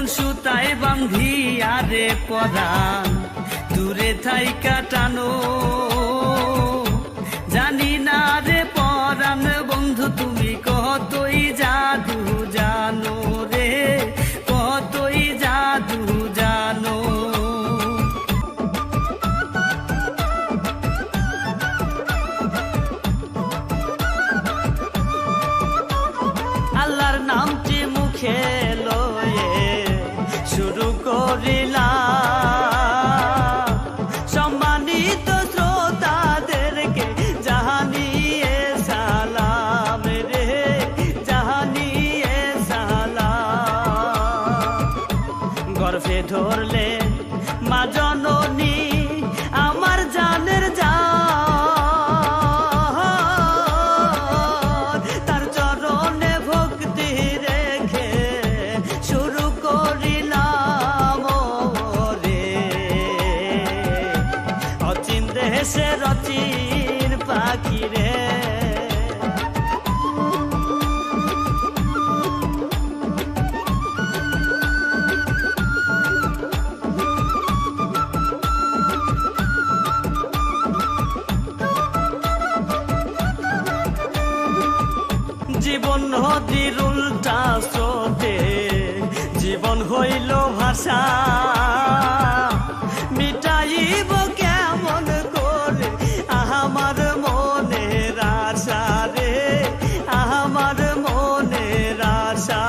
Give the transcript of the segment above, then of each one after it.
কোন সুতায় বান্ধি আরে পদা দূরে থাই কাটানো correr. জীবন নদীর উল্টা স্রোতে জীবন হইল ভাষা। মিটাইব কেমন করে আমার মনের আশা রে, আমার মনের আশা।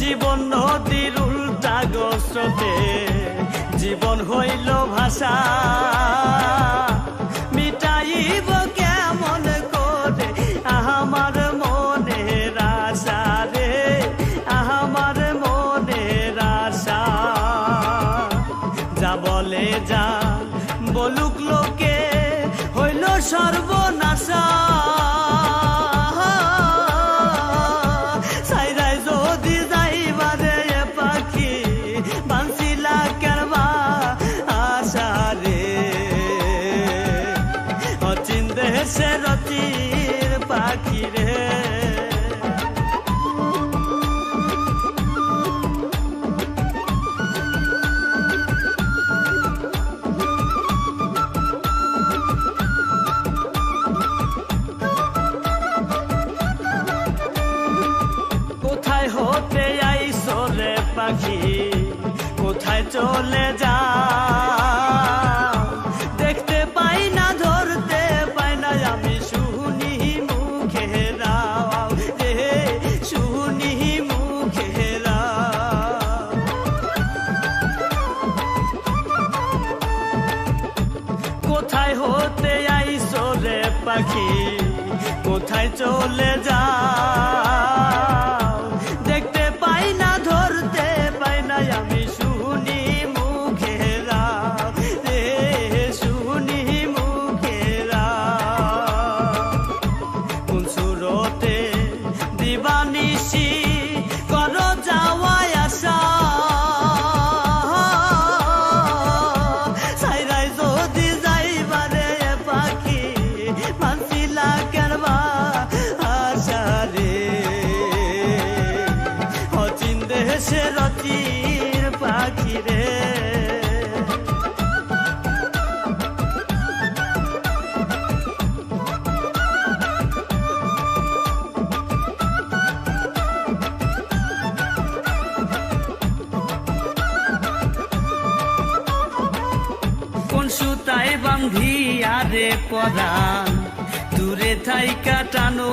জীবন নদীর উল্টা গোস্রতে জীবন হইল ভাষা। কোথায় হতে আইসো রে পাখি? কোথায় চলে যা? কোথায় হতে আইসো রে পাখি? কোথায় চলে যা দেশে রচির পাখি রে। সুতায় দূরে থাই কাটানো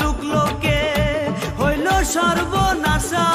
লুকলোকে হইল সর্বনাশা।